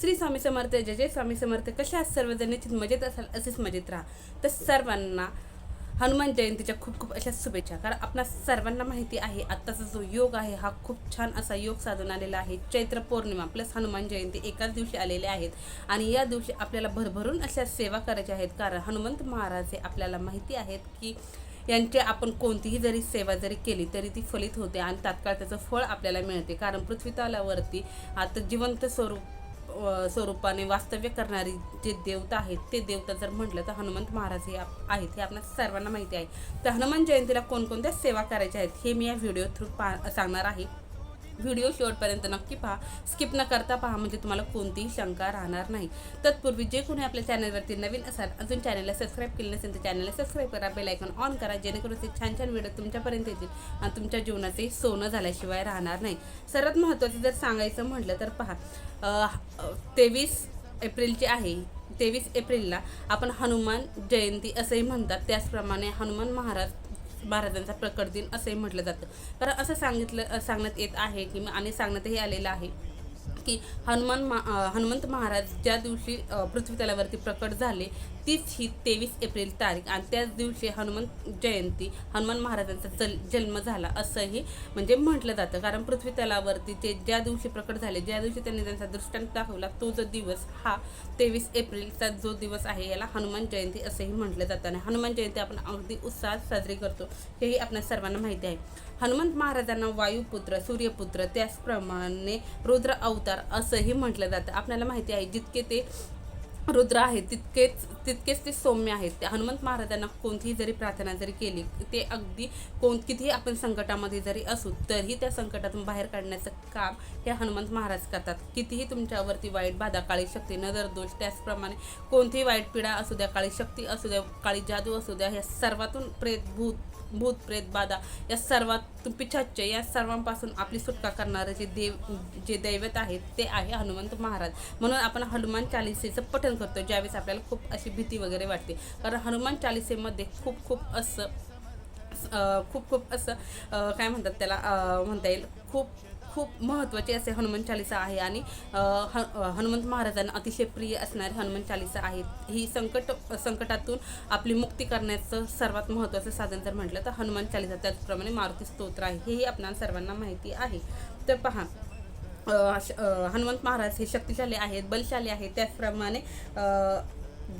श्री स्वामी समर्थ जय जय स्वामी समर्थ. कशा सर्वजण? निश्चित मजेत असाल असेच मजेत राहा. तर सर्वांना हनुमान जयंतीच्या खूप खूप अशा शुभेच्छा. कारण आपणा सर्वांना माहिती आहे आत्ताचा जो योग आहे हा खूप छान असा योग साधून आलेला आहे. चैत्र पौर्णिमा प्लस हनुमान जयंती एकाच दिवशी आलेले आहेत. आणि या दिवशी आपल्याला भरभरून अशा सेवा करायच्या आहेत. कारण हनुमंत महाराज हे आपल्याला माहिती आहेत की यांची आपण कोणतीही जरी सेवा जरी केली तरी ती फलित होते आणि तात्काळ त्याचं फळ आपल्याला मिळते. कारण पृथ्वीतलावरती आता जिवंत स्वरूप स्वरूपाने वास्तव्य करणारी जे देवता आहेत ते देवता जर म्हटलं तर हनुमंत महाराज हे आप- आहेत हे आपल्या सर्वांना माहिती आहे. तर हनुमान जयंतीला कोणकोणत्या सेवा करायच्या आहेत हे मी या व्हिडिओ थ्रू पा सांगणार आहे. व्हिडिओ शेवटपर्यंत नक्की पहा. स्किप न करता पहा म्हणजे तुम्हाला कोणतीही शंका राहणार नाही. तत्पूर्वी जे कोणी आपल्या चॅनलवरती नवीन असाल अजून चॅनलला सबस्क्राईब केलं नसेल तर चॅनलला सबस्क्राईब करा. बेल आयकॉन ऑन करा. जेणेकरून ते छान छान व्हिडिओ तुमच्यापर्यंत येतील आणि तुमच्या जीवनाचे सोनं झाल्याशिवाय राहणार नाही. सर्वात महत्त्वाचं जर सांगायचं म्हटलं तर पहा तेवीस एप्रिलची आहे तेवीस एप्रिलला आपण हनुमान जयंती असंही म्हणतात. त्याचप्रमाणे हनुमान महाराज महाराजांचा प्रकट दिन असंही म्हटलं जातं. कारण असं सांगितलं सांगण्यात येत आहे की आणि सांगण्यातही आलेलं आहे की हनुमान मा हनुमंत महाराज ज्या दिवशी पृथ्वीतलावरती प्रकट झाले तीच ही तेवीस एप्रिल तारीख आणि त्याच दिवशी हनुमंत जयंती हनुमान महाराजांचा जल जन्म झाला असंही म्हणजे म्हटलं जातं. कारण पृथ्वीतलावरती ते ज्या दिवशी प्रकट झाले ज्या दिवशी त्यांनी त्यांचा दृष्टांत दाखवला तो जो दिवस हा तेवीस एप्रिलचा जो दिवस आहे याला हनुमान जयंती असंही म्हटलं जातं. आणि हनुमान जयंती आपण अगदी उत्साहात साजरी करतो हेही आपल्या सर्वांना माहिती आहे. हनुमंत महाराजांना वायुपुत्र सूर्यपुत्र त्याचप्रमाणे रुद्र अवतार असंही म्हटलं जातं. आपल्याला माहिती आहे जितके ते रुद्र आहेत तितकेच तितकेच ते सौम्य आहेत. ते हनुमंत महाराजांना कोणतीही जरी प्रार्थना जरी केली ते अगदी कोण कितीही आपण संकटामध्ये जरी असू तरीही त्या संकटातून बाहेर काढण्याचं काम हे हनुमंत महाराज करतात. कितीही तुमच्यावरती वाईट बाधा काळी शक्ती नजर दोष त्याचप्रमाणे कोणतीही वाईट पीडा असू द्या काळी शक्ती असू द्या काळी जादू असू द्या ह्या सर्वातून प्रेत भूत भूत प्रेत बाधा या सर्वात पिछाच्य या सर्वांपासून आपली सुटका करणारं जे देव जे दैवत आहेत ते आहे हनुमंत महाराज. म्हणून आपण हनुमान चालिसेचं पठण करतो ज्यावेळेस आपल्याला खूप अशी भीती वगैरे वाटते. कारण हनुमान चालिसेमध्ये खूप खूप असं खूप खूप असं काय म्हणतात त्याला म्हणता येईल खूप खूप महत्त्वाचे असे हनुमान चालिसा आहे आणि ह हनुमंत महाराजांना अतिशय प्रिय असणारे हनुमान चालिसा आहेत. ही संकट संकटातून आपली मुक्ती करण्याचं सर्वात महत्त्वाचं साधन जर म्हटलं तर हनुमान चालिसा. त्याचप्रमाणे मारुती स्तोत्र आहे. हेही आपणाला सर्वांना माहिती आहे. तर पहा हनुमंत महाराज हे शक्तिशाली आहेत बलशाली आहेत. त्याचप्रमाणे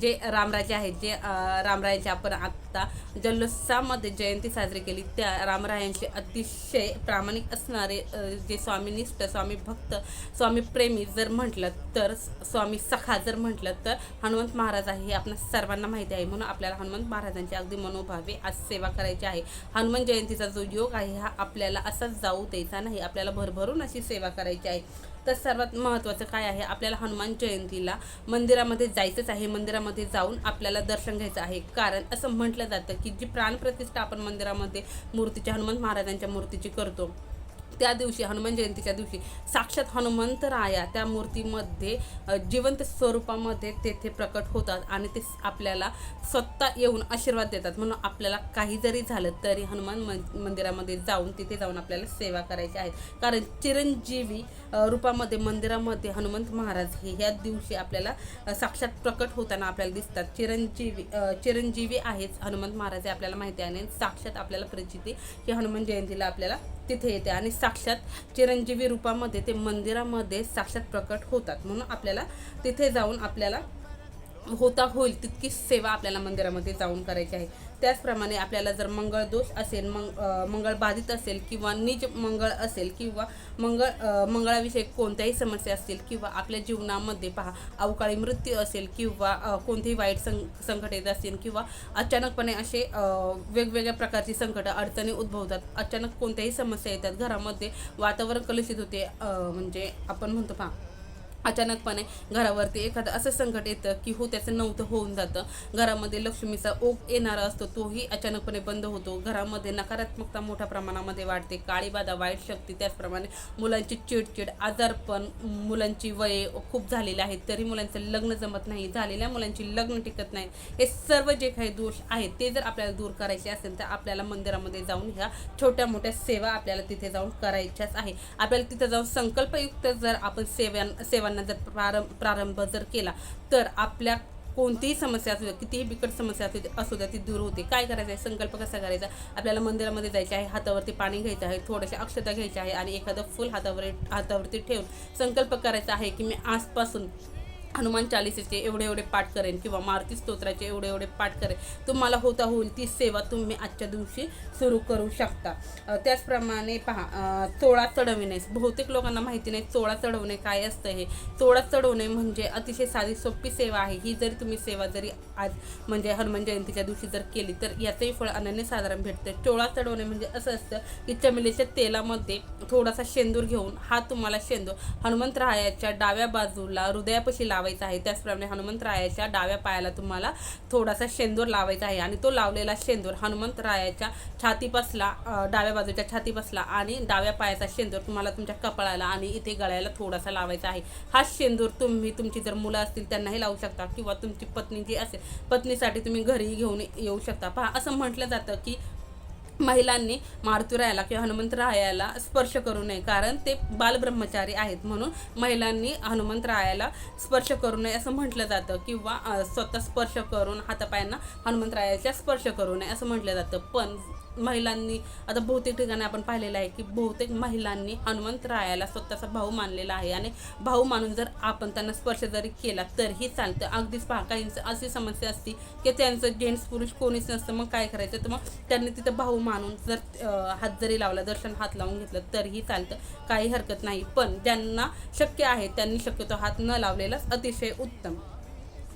जे रामराजे आहेत जे रामरायांचे आपण आत्ता जल्लोत्सामध्ये जयंती साजरी केली त्या रामरायांचे अतिशय प्रामाणिक असणारे जे स्वामीनिष्ठ स्वामी भक्त स्वामी प्रेमी जर म्हटलं तर स्वामी सखा जर म्हटलं तर हनुमंत महाराज आहे हे आपल्या सर्वांना माहिती आहे. म्हणून आपल्याला हनुमंत महाराजांची अगदी मनोभावे आज सेवा करायची आहे. हनुमान जयंतीचा जो योग आहे हा आपल्याला असाच जाऊ द्यायचा नाही. आपल्याला भरभरून अशी सेवा करायची आहे. तर सर्वात महत्त्वाचं काय आहे? आपल्याला हनुमान जयंतीला मंदिरामध्ये जायचंच आहे. मंदिरामध्ये जाऊन आपल्याला दर्शन घ्यायचं आहे. कारण असं म्हटलं जातं की जी प्राणप्रतिष्ठा आपण मंदिरामध्ये मूर्तीच्या हनुमान महाराजांच्या मूर्तीची करतो त्या दिवशी हनुमान जयंतीच्या दिवशी साक्षात हनुमंत राया त्या मूर्तीमध्ये जिवंत स्वरूपामध्ये तेथे प्रकट होतात आणि ते आपल्याला स्वतः येऊन आशीर्वाद देतात. म्हणून आपल्याला काही जरी झालं तरी हनुमान मं मंदिरामध्ये जाऊन तिथे जाऊन आपल्याला सेवा करायची आहे. कारण चिरंजीवी रूपामध्ये मंदिरामध्ये हनुमंत महाराज हे ह्या दिवशी आपल्याला साक्षात प्रकट होताना आपल्याला दिसतात. चिरंजीवी चिरंजीवी आहेच हनुमंत महाराज हे आपल्याला माहिती आहे आणि साक्षात आपल्याला परिचिती की हनुमान जयंतीला आपल्याला तिथे येते आणि साक्षात चिरंजीवी रूपामध्ये ते मंदिरामध्ये साक्षात प्रकट होतात. म्हणून आपल्याला तिथे जाऊन आपल्याला होता होईल तितकी सेवा आपल्याला मंदिरामध्ये जाऊन करायची आहे. त्याचप्रमाणे आपल्याला जर मंगळ दोष असेल मंग मंगळ बाधित असेल किंवा निज मंगळ असेल किंवा मंगळ मंगळाविषयी कोणत्याही समस्या असतील किंवा आपल्या जीवनामध्ये पहा अवकाळी मृत्यू असेल किंवा कोणतेही वाईट सं संकट येत असतील किंवा अचानकपणे असे वेगवेगळ्या प्रकारची संकटं अडचणी उद्भवतात. अचानक कोणत्याही समस्या येतात. घरामध्ये वातावरण कलुषित होते. म्हणजे आपण म्हणतो पहा अचानकपणे घरावरती एखादं असं संकट येतं की हो त्याचं नव्हतं होऊन जातं. घरामध्ये लक्ष्मीचा ओघ येणारा असतो तोही अचानकपणे बंद होतो. घरामध्ये नकारात्मकता मोठ्या प्रमाणामध्ये वाढते. काळीबाधा वाईट शक्ती त्याचप्रमाणे मुलांची चिडचिड आजारपण मुलांची वये खूप झालेली आहेत. तरी मुलांचं लग्न जमत नाही झालेल्या मुलांची लग्न टिकत नाही. हे सर्व जे काही दोष आहेत ते जर आपल्याला दूर करायचे असेल तर आपल्याला मंदिरामध्ये जाऊन ह्या छोट्या मोठ्या सेवा आपल्याला तिथे जाऊन करायच्याच आहे. आपल्याला तिथे जाऊन संकल्पयुक्त जर आपण सेवां सेवांना करायला जर प्रारंभ प्रारंभ जर केला तर आपल्या कोणतीही समस्या असू द्या कितीही बिकट समस्या असू द्या असू द्या ती दूर होते. काय करायचं आहे? संकल्प कसा करायचा? आपल्याला मंदिरामध्ये जायचे आहे हातावरती पाणी घ्यायचं आहे थोडेसे अक्षता घ्यायचे आहे आणि एखादं फुल हातावर हातावरती ठेवून संकल्प करायचा आहे की मी आजपासून हनुमान चालिसेचे एवढे एवढे पाठ करेन किंवा मारुती स्तोत्राचे एवढे एवढे पाठ करेन. तुम्हाला होता होईल ती सेवा तुम्ही आजच्या दिवशी सुरू करू शकता. त्याचप्रमाणे पहा चोळा चढविणे. बहुतेक लोकांना माहिती नाही चोळा चढवणे काय असतं हे. चोळा चढवणे म्हणजे अतिशय साधी सोपी सेवा आहे. ही जरी तुम्ही सेवा जरी आज म्हणजे हनुमान जयंतीच्या दिवशी जर केली तर याचंही फळ अनन्य साधारण भेटतं. चोळा चढवणे म्हणजे असं असतं की चमेलीच्या तेलामध्ये थोडासा शेंदूर घेऊन हा तुम्हाला शेंदूर हनुमंतरायाच्या डाव्या बाजूला हृदयापशी लावा लावायचा आहे. त्याचप्रमाणे हनुमंतरायाच्या डाव्या पायाला तुम्हाला थोडासा शेंदूर लावायचा आहे. आणि तो लावलेला शेंदूर हनुमंतरायाच्या छातीपासला अ, डाव्या बाजूच्या छातीपासला आणि डाव्या पायाचा शेंदूर तुम्हाला तुमच्या कपाळाला आणि इथे गळ्याला थोडासा लावायचा आहे. हा शेंदूर तुम्ही तुमची जर मुलं असतील त्यांनाही लावू शकता किंवा तुमची पत्नी जी असेल पत्नीसाठी तुम्ही घरी घेऊन येऊ शकता. पहा असं म्हटलं जातं की महिलांनी मारुतीरायाला किंवा हनुमंतरायाला स्पर्श करू नये कारण ते बालब्रह्मचारी आहेत म्हणून महिलांनी हनुमंतरायाला स्पर्श करू नये असं म्हटलं जातं. किंवा स्वतः स्पर्श करून हातापायांना हनुमंतरायाच्या स्पर्श करू नये असं म्हटलं जातं. पण महिलांनी आता बहुतेक ठिकाणी आपण पाहिलेलं आहे की बहुतेक महिलांनी हनुमंतरायाला स्वतःचा भाऊ मानलेला आहे. आणि भाऊ मानून जर आपण त्यांना स्पर्श जरी केला तरीही चालतं. अगदीच पहा काहींचं अशी समस्या असती की त्यांचं जेंट्स पुरुष कोणीच नसतं. मग काय करायचं? तर मग त्यांनी तिथं भाऊ मानून जर हात जरी लावला दर्शन हात लावून घेतलं तरीही चालतं. काही हरकत नाही. पण ज्यांना शक्य आहे त्यांनी शक्यतो हात न लावलेलाच अतिशय उत्तम.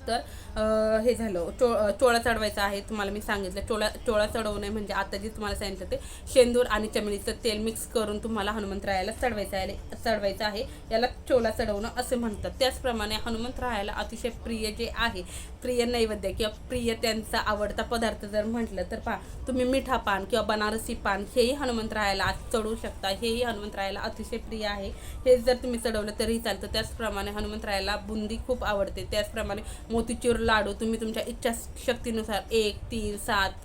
तर हे झालं. चो चोळा चढवायचा आहे तुम्हाला मी सांगितलं. चोळा चोळा चढवणे म्हणजे आता जे तुम्हाला सांगितलं ते शेंदूर आणि चमेलीचं तेल मिक्स करून तुम्हाला हनुमंतरायाला चढवायचं आहे चढवायचं आहे. याला चोळा चढवणं असे म्हणतात. त्याचप्रमाणे हनुमंतरायाला अतिशय प्रिय जे आहे प्रिय नैवेद्य किंवा प्रिय त्यांचा आवडता पदार्थ जर म्हटलं तर पहा तुम्ही मिठा पान किंवा बनारसी पान हेही हनुमंतरायाला आज चढवू शकता हेही हनुमंतरायाला अतिशय प्रिय आहे. हे जर तुम्ही चढवलं तरीही चालतं. त्याचप्रमाणे हनुमंतरायाला बुंदी खूप आवडते. त्याचप्रमाणे मोतीचूर लाडू तुम्ही तुमच्या इच्छा शक्तीनुसार एक तीन सात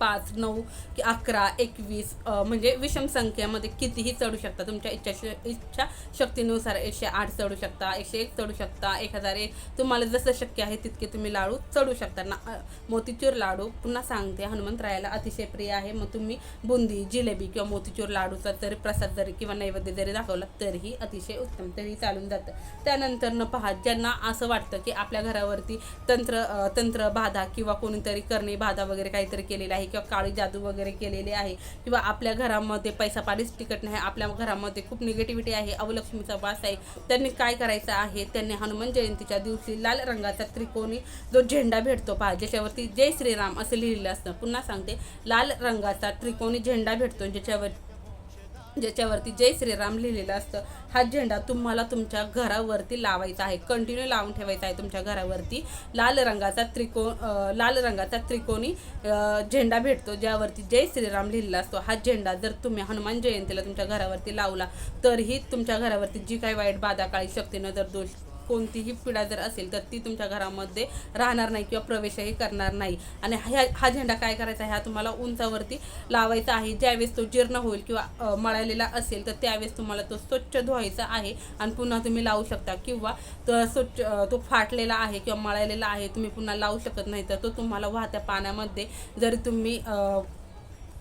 पाच नऊ की अकरा एकवीस म्हणजे विषम संख्येमध्ये कितीही चढू शकता. तुमच्या इच्छा श- इच्छा शक्तीनुसार एकशे आठ चढू शकता एकशे एक चढू शकता एक हजार एक. तुम्हाला जसं शक्य आहे तितके तुम्ही लाडू चढू शकता. ना मोतीचूर लाडू पुन्हा सांगते हनुमंतरायाला अतिशय प्रिय आहे. मग तुम्ही बुंदी जिलेबी किंवा मोतीचूर लाडूचा जरी प्रसाद जरी किंवा नैवेद्य जरी दाखवला तरीही अतिशय उत्तम तरी चालून जातं. त्यानंतर न पहा ज्यांना असं वाटतं की आपल्या घरावरती तंत्र तंत्र बाधा किंवा कोणीतरी करणे बाधा वगैरे काहीतरी केलेलं आहे किंवा काळी जादू वगैरे केलेली आहे किंवा आपल्या घरामध्ये पैसा पाणीच टिकत नाही आपल्या घरामध्ये खूप निगेटिव्हिटी आहे अवलक्ष्मीचा वास आहे त्यांनी काय करायचं आहे? त्यांनी हनुमान जयंतीच्या दिवशी लाल रंगाचा त्रिकोणी जो झेंडा भेटतो पहा ज्याच्यावरती जय श्रीराम असं लिहिलेलं असतं. पुन्हा सांगते लाल रंगाचा त्रिकोणी झेंडा भेटतो ज्याच्यावर ज्याच्यावरती जय श्रीराम लिहिलेलं असतं हा झेंडा तुम्हाला तुमच्या घरावरती लावायचा आहे. कंटिन्यू लावून ठेवायचा आहे तुमच्या घरावरती. लाल रंगाचा त्रिको लाल रंगाचा त्रिकोणी झेंडा भेटतो ज्यावरती जय श्रीराम लिहिलेला असतो. हा झेंडा जर तुम्ही हनुमान जयंतीला तुमच्या घरावरती लावला तरीही तुमच्या घरावरती जी काही वाईट बाधा काळी शक्तीनं जर दोष कोणतीही पिढा जर असेल तर ती तुमच्या घरामध्ये राहणार नाही किंवा प्रवेशही करणार नाही. आणि ह्या हा झेंडा काय करायचा आहे? हा तुम्हाला उंचावरती लावायचा आहे. ज्यावेळेस तो जीर्ण होईल किंवा मळालेला असेल तर त्यावेळेस तुम्हाला तो स्वच्छ धुवायचा आहे आणि पुन्हा तुम्ही लावू शकता. किंवा तो स्वच्छ तो फाटलेला आहे किंवा मळालेला आहे तुम्ही पुन्हा लावू शकत नाही तर तो तुम्हाला वाहत्या पाण्यामध्ये जरी तुम्ही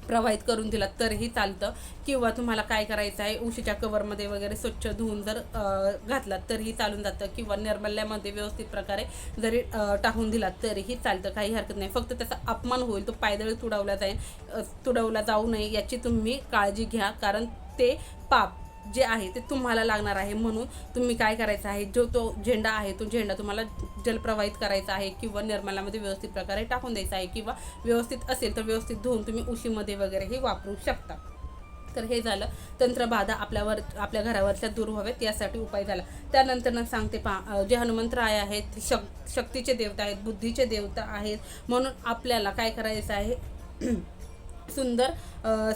प्रवाहित करून दिला तरीही चालतं. किंवा तुम्हाला काय करायचं आहे उशीच्या कवरमध्ये वगैरे स्वच्छ धुवून जर घातलात तरीही चालून जातं. किंवा निर्मल्यामध्ये व्यवस्थित प्रकारे जरी टाकून दिला तरीही चालतं. काही हरकत नाही. फक्त त्याचा अपमान होईल तो पायदळी तुडवला जाईल तुडवला जाऊ नये याची तुम्ही काळजी घ्या. कारण ते पाप जे आहे ते तुम्हाला लागणार आहे म्हणून तुम्ही काय करायचं आहे? जो तो झेंडा आहे तो झेंडा तुम्हाला जलप्रवाहित करायचा आहे किंवा निर्मलामध्ये व्यवस्थित प्रकारे टाकून द्यायचा आहे किंवा व्यवस्थित असेल तर व्यवस्थित धुवून तुम्ही उशीमध्ये वगैरेही वापरू शकता. तर हे झालं. तंत्रबाधा आपल्यावर आपल्या घरावरच्या दूर व्हावेत यासाठी उपाय झाला. त्यानंतर सांगते पहा जे हनुमंतराय आहेत ते शक शक्तीचे देवता आहेत बुद्धीचे देवता आहेत म्हणून आपल्याला काय करायचं आहे? सुंदर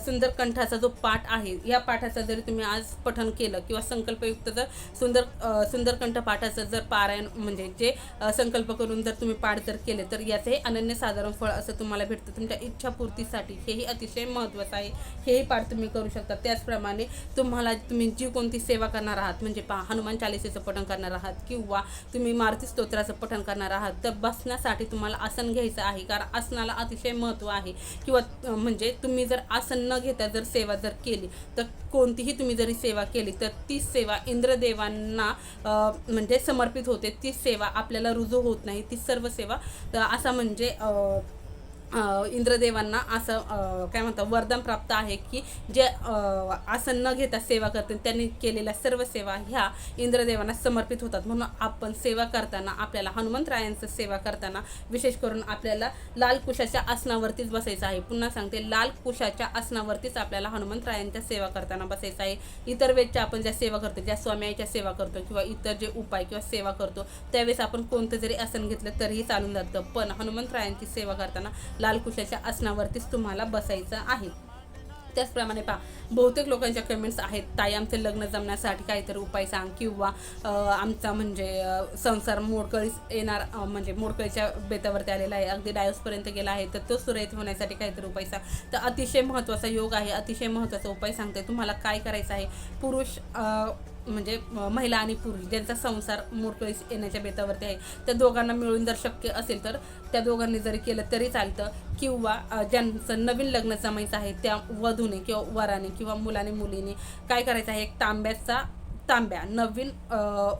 सुंदर कंठाचा जो पाठ आहे या पाठाचा जरी तुम्ही आज पठन केलं किंवा संकल्पयुक्त जर सुंदर सुंदरकंठ सुंदर कंठ पाठाचं जर पारायण म्हणजे जे संकल्प करून जर तुम्ही पाठ जर केले तर याचे अनन्यसाधारण फळ असं तुम्हाला भेटतं. तुमच्या इच्छापूर्तीसाठी हेही अतिशय महत्त्वाचं आहे. हेही पाठ तुम्ही करू शकता. त्याचप्रमाणे तुम्हाला तुम्ही जी कोणती सेवा करणार आहात म्हणजे पहा हनुमान चालिसेचं पठण करणार आहात किंवा तुम्ही मारुती स्तोत्राचं पठण करणार आहात तर बसण्यासाठी तुम्हाला आसन घ्यायचं आहे कारण आसनाला अतिशय महत्त्व आहे. किंवा म्हणजे म्हणजे तुम्ही जर आसन न घेता जर सेवा जर केली तर कोणतीही तुम्ही जरी सेवा केली तर ती सेवा इंद्रदेवांना म्हणजे समर्पित होते. ती सेवा आपल्याला रुजू होत नाही. ती सर्व सेवा तर असा म्हणजे इंद्रदेवांना असं काय म्हणतात वरदान प्राप्त आहे की जे आसन न घेता सेवा करते त्यांनी केलेल्या सर्व सेवा ह्या इंद्रदेवांना समर्पित होतात. म्हणून आपण सेवा करताना आपल्याला हनुमंतरायांचं सेवा करताना विशेष करून आपल्याला लाल कुशाच्या आसनावरतीच बसायचं आहे. पुन्हा सांगते लाल कुशाच्या आसनावरतीच आपल्याला हनुमंतरायांच्या सेवा करताना बसायचं आहे. इतर वेळच्या आपण ज्या सेवा करतो ज्या स्वाम्याच्या सेवा करतो किंवा इतर जे उपाय किंवा सेवा करतो त्यावेळेस आपण कोणतं जरी आसन घेतलं तरीही चालून जातं. पण हनुमंतरायांची सेवा करताना लाल कुशाच्या आसनावरतीच तुम्हाला बसायचं आहे. त्याचप्रमाणे पहा बहुतेक लोकांच्या कमेंट्स आहेत ताई आमचं लग्न जमण्यासाठी काहीतरी उपाय सांग किंवा आमचा म्हणजे संसार मोडकळीस येणार म्हणजे मोडकळीच्या बेतावरती आलेला आहे. अगदी डायोसपर्यंत गेला आहे तर तो सुरळीत होण्यासाठी काहीतरी उपाय सांग. तर अतिशय महत्त्वाचा योग आहे अतिशय महत्त्वाचा उपाय सांगते. तुम्हाला काय करायचं आहे? पुरुष म्हणजे महिला आणि पुरुष ज्यांचा संसार मोडकळीस येण्याच्या बेतावरती आहे त्या दोघांना मिळून जर शक्य असेल तर त्या दोघांनी जरी केलं तरी चालतं. किंवा ज्यांचं नवीन लग्न जमायचं आहे त्या वधूने किंवा वराने किंवा मुलाने मुलीने काय करायचं आहे? एक तांब्याचा तांब्या नवीन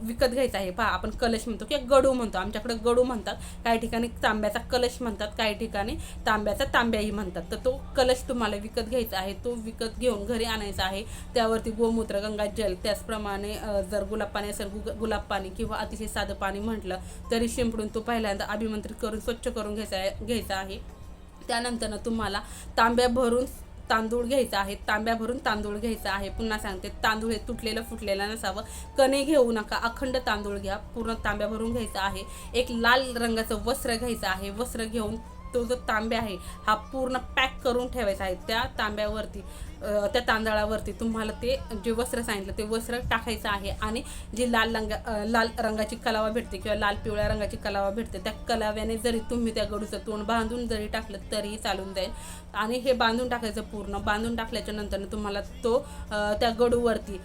विकत घ्यायचा आहे. पहा आपण कलश म्हणतो किंवा गडू म्हणतो. आमच्याकडे गडू म्हणतात. काही ठिकाणी तांब्याचा कलश म्हणतात काही ठिकाणी तांब्याचा तांब्याही म्हणतात. तर तो कलश तुम्हाला विकत घ्यायचा आहे. तो विकत घेऊन घरी आणायचा आहे. त्यावरती गोमूत्र गंगा जल त्याचप्रमाणे जर गुलाब पाणी असेल गु गुलाब पाणी किंवा अतिशय साधं पाणी म्हटलं तरी शिंपडून तो पहिल्यांदा अभिमंत्रित करून स्वच्छ करून घ्यायचा घ्यायचा आहे. त्यानंतर तुम्हाला तांब्या भरून तांदूळ घ्यायचा आहे तांब्या भरून तांदूळ घ्यायचा आहे. पुन्हा सांगते तांदूळ हे तुटलेलं फुटलेलं नसावं. कणे घेऊ नका अखंड तांदूळ घ्या. पूर्ण तांब्या भरून घ्यायचा आहे. एक लाल रंगाचं वस्त्र घ्यायचं आहे. वस्त्र घेऊन तो जो तांब्या आहे हा पूर्ण पॅक करून ठेवायचा आहे त्या तांब्यावरती त्या तांदळावरती तुम्हाला ते जे वस्त्र सांगितलं ते वस्त्र टाकायचं आहे आणि जी लाल रंगा लाल रंगाची कलावा भेटते किंवा लाल पिवळ्या रंगाची कलावा भेटते त्या कलाव्याने जरी तुम्ही त्या गडूचं तोंड बांधून जरी टाकलं तरीही चालून जाईल. आणि हे बांधून टाकायचं पूर्ण बांधून टाकल्याच्या नंतर तुम्हाला तो त्या गडूवरती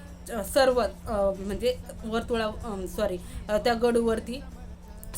सर्व म्हणजे वर्तुळा सॉरी त्या गडूवरती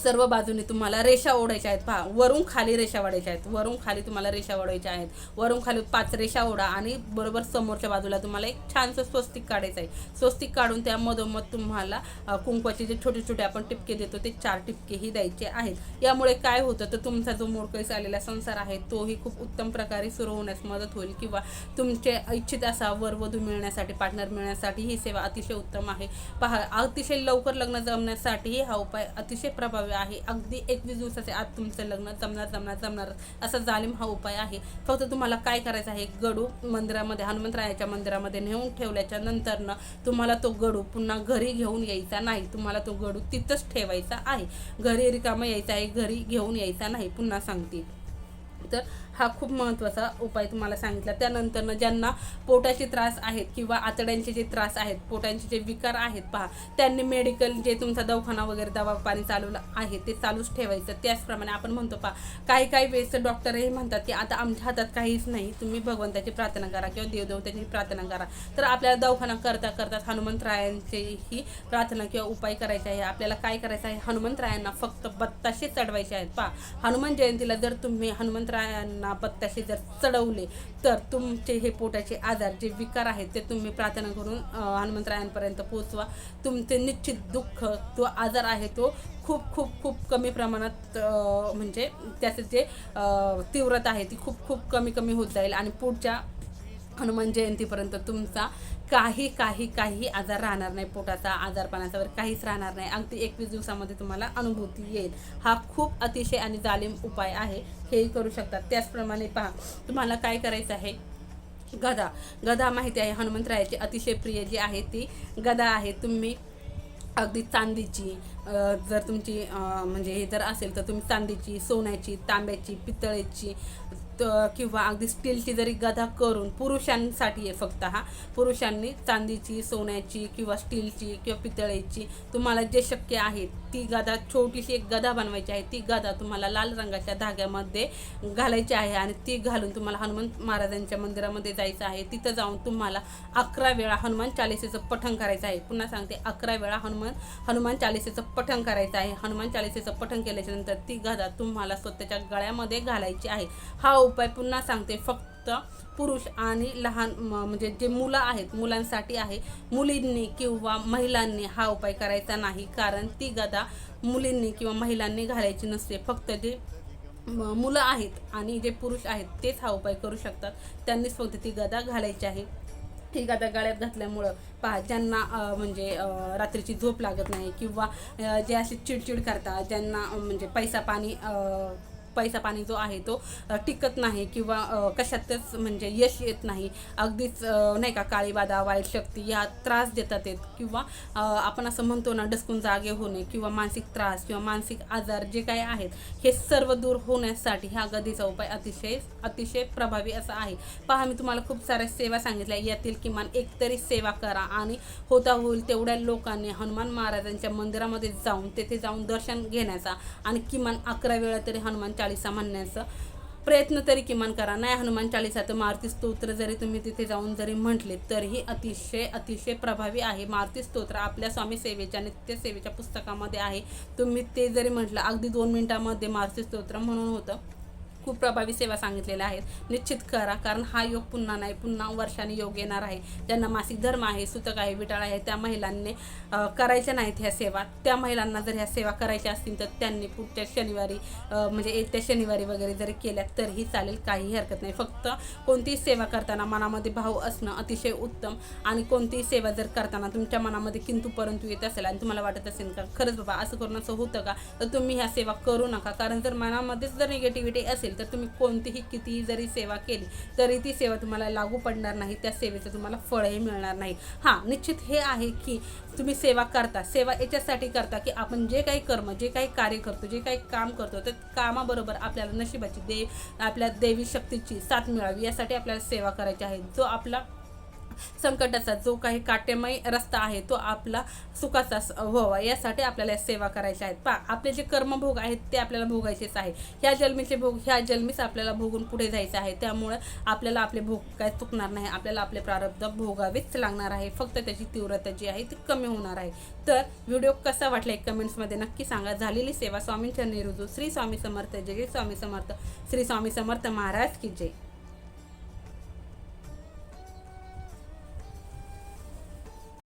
सर्व बाजूने तुम्हाला रेषा ओढायच्या आहेत. पहा वरून खाली रेषा ओढायच्या आहेत. वरून खाली तुम्हाला रेषा ओढायच्या आहेत. वरून खाली पाच रेषा ओढा आणि बरोबर समोरच्या बाजूला तुम्हाला एक छानसं स्वस्तिक काढायचं आहे. स्वस्तिक काढून त्या मधोमध तुम्हाला कुंकवाचे जे छोटे छोटे आपण टिपके देतो ते चार टिपकेही द्यायचे आहेत. यामुळे काय होतं तर तुमचा जो मोडकळीस आलेला संसार आहे तोही खूप उत्तम प्रकारे सुरू होण्यास मदत होईल किंवा तुमचे इच्छित असा वरवधू मिळण्यासाठी पार्टनर मिळण्यासाठी ही सेवा अतिशय उत्तम आहे. पहा अतिशय लवकर लग्न जमण्यासाठीही हा उपाय अतिशय प्रभावी आहे. अगदी एकवीस दिवसाचे आत तुमचं लग्न जमणार जमणार जमणार असा जालिम हा उपाय आहे. फक्त तुम्हाला काय करायचं आहे? गडू मंदिरामध्ये हनुमंतरायाच्या मंदिरामध्ये नेऊन ठेवल्याच्या नंतरनं तुम्हाला तो गडू पुन्हा घरी घेऊन यायचा नाही. तुम्हाला तो गडू तिथंच ठेवायचा आहे. घरी रिकामा यायचा आहे घरी घेऊन यायचा नाही. पुन्हा सांगते. तर हा खूप महत्त्वाचा उपाय तुम्हाला सांगितला. त्यानंतरनं ज्यांना पोटाचे त्रास आहेत किंवा आतड्यांचे जे त्रास आहेत पोटांचे जे विकार आहेत पहा त्यांनी मेडिकल जे तुमचा दवाखाना वगैरे दवा पाणी चालवलं आहे ते चालूच ठेवायचं. त्याचप्रमाणे आपण म्हणतो पहा काही काही वेळेस डॉक्टरही म्हणतात की आता आमच्या हातात काहीच नाही तुम्ही भगवंताची प्रार्थना करा किंवा देवदेवताची प्रार्थना करा. तर आपल्याला दवाखाना करता करता हनुमंतरायांचीही प्रार्थना किंवा उपाय करायचे आहे. आपल्याला काय करायचं आहे? हनुमंतरायांना फक्त बत्ताशे चढवायचे आहेत पहा. हनुमान जयंतीला जर तुम्ही हनुमंतरायांना बत्ताशे जर चढवले तर तुमचे हे पोटाचे आजार जे विकार आहेत ते तुम्ही प्रार्थना करून हनुमंतरायांपर्यंत पोहोचवा. तुमचे निश्चित दुःख तो आजार आहे तो खूप खूप खूप कमी प्रमाणात म्हणजे त्याचं जे तीव्रता आहे ती खूप खूप कमी कमी होत जाईल. आणि पुढच्या हनुमान जयंतीपर्यंत तुमचा काही काही काही आजार राहणार नाही पोटाचा आजारपणाचा वगैरे काहीच राहणार नाही. अगदी एकवीस दिवसामध्ये तुम्हाला अनुभूती येईल. हा खूप अतिशय आणि जालिम उपाय आहे. हेही करू शकतात. त्याचप्रमाणे पहा तुम्हाला काय करायचं आहे? गदा. गदा माहिती आहे. हनुमंतरायाची अतिशय प्रिय जी आहे ती गदा आहे. तुम्ही अगदी चांदीची जर तुमची म्हणजे हे जर असेल तर तुम्ही चांदीची सोन्याची तांब्याची पितळेची किंवा अगदी स्टीलची जरी गदा करून पुरुषांसाठी आहे फक्त हा. पुरुषांनी चांदीची सोन्याची किंवा स्टीलची किंवा पितळेची तुम्हाला जे शक्य आहे ती गदा छोटीशी एक गदा बनवायची आहे ती गदा तुम्हाला लाल रंगाच्या धाग्यामध्ये घालायची आहे आणि ती घालून तुम्हाला हनुमान महाराजांच्या मंदिरामध्ये जायचं आहे. तिथं जाऊन तुम्हाला अकरा वेळा हनुमान चालिसेचं पठण करायचं आहे. पुन्हा सांगते अकरा वेळा हनुमान हनुमान चालिसेचं पठण करायचं आहे. हनुमान चालिसेचं पठण केल्याच्यानंतर ती गदा तुम्हाला स्वतःच्या गळ्यामध्ये घालायची आहे. हा उपाय पुन्हा सांगते. फक्त पुरुष आणि लहान म- म्हणजे जे मुलं आहेत मुलांसाठी आहे मुलींनी किंवा महिलांनी हा उपाय करायचा नाही. कारण ती गदा मुलींनी किंवा महिलांनी घालायची नसते. फक्त जे मुलं आहेत आणि जे पुरुष आहेत तेच हा उपाय करू शकतात. त्यांनीच फक्त ती गदा घालायची आहे. ही गदा गळ्यात घातल्यामुळं पहा ज्यांना म्हणजे रात्रीची झोप लागत नाही किंवा जे असे चिडचिड करतात ज्यांना म्हणजे पैसा पाणी पैसा पाणी जो आहे तो टिकत नाही किंवा कशातच म्हणजे यश येत नाही. अगदीच नाही का काळी बाधा वाईट शक्ती या त्रास देतात येत किंवा आपण असं म्हणतो ना डसकून जागे होणे किंवा मानसिक त्रास किंवा मानसिक आजार जे काही आहेत हे सर्व दूर होण्यासाठी ह्या गदीचा उपाय अतिशय अतिशय प्रभावी असा आहे. पहा मी तुम्हाला खूप साऱ्या सेवा सांगितल्या. यातील किमान एक तरी सेवा करा आणि होता होईल तेवढ्या लोकांनी हनुमान महाराजांच्या मंदिरामध्ये जाऊन तेथे जाऊन दर्शन घेण्याचा आणि किमान अकरा वेळा तरी हनुमान चालिसा म्हणण्याचं प्रयत्न तरी किमान करा. नाही हनुमान चालिसा तर मारुती स्तोत्र जरी तुम्ही तिथे जाऊन जरी म्हटले तरीही अतिशय अतिशय प्रभावी आहे. मारुती स्तोत्र आपल्या स्वामी सेवेच्या नित्य सेवेच्या पुस्तकामध्ये आहे. तुम्ही ते जरी म्हटलं अगदी दोन मिनिटामध्ये मारुती स्तोत्र म्हणून होतं. खूप प्रभावी सेवा सांगितलेल्या आहेत. निश्चित करा कारण हा योग पुन्हा नाही पुन्हा वर्षाने योग येणार आहे. ज्यांना मासिक धर्म आहे सुतक आहे विटाळ आहे त्या महिलांनी करायच्या नाहीत ह्या सेवा. त्या महिलांना जर ह्या सेवा करायच्या असतील तर त्यांनी पुढच्या शनिवारी म्हणजे येत्या शनिवारी वगैरे जरी केल्या तरीही चालेल काहीही हरकत नाही. फक्त कोणतीही सेवा करताना मनामध्ये भाव असणं अतिशय उत्तम. आणि कोणतीही सेवा जर करताना तुमच्या मनामध्ये किंतु परंतु येत असेल आणि तुम्हाला वाटत असेल का खरंच बाबा असं करून असं होतं का? तर तुम्ही ह्या सेवा करू नका. कारण जर मनामध्येच जर निगेटिव्हिटी असेल तर तुम्ही कोणतीही कितीही जरी सेवा केली तरी ती सेवा तुम्हाला लागू पडणार नाही त्या सेवेचं तुम्हाला फळही मिळणार नाही. हां निश्चित हे आहे की तुम्ही सेवा करता सेवा याच्यासाठी करता की आपण जे काही कर्म जे काही कार्य करतो जे काही काम करतो त्या कामाबरोबर आपल्याला नशिबाची देव आपल्या देवी शक्तीची साथ मिळावी यासाठी आपल्याला सेवा करायची आहे. जो आपला संकटाचा जो काही काटेमय रस्ता आहे तो आपला सुखाचा स- व्हावा. यासाठी आपल्याला सेवा करायच्या आहेत. पा आपले जे कर्मभोग आहेत ते आपल्याला भोगायचेच आहे. ह्या जन्मीचे भोग ह्या जन्मीच आपल्याला भोगून पुढे जायचं आहे. त्यामुळे आपल्याला आपले भोग काय चुकणार नाही. आपल्याला आपले प्रारब्ध भोगावेच लागणार आहे. फक्त त्याची तीव्रता जी आहे ती कमी होणार आहे. तर व्हिडिओ कसा वाटला एक कमेंट्समध्ये नक्की सांगा. झालेली सेवा स्वामींच्या निरुजू. श्री स्वामी समर्थ. जय स्वामी समर्थ. श्री स्वामी समर्थ महाराज की जय.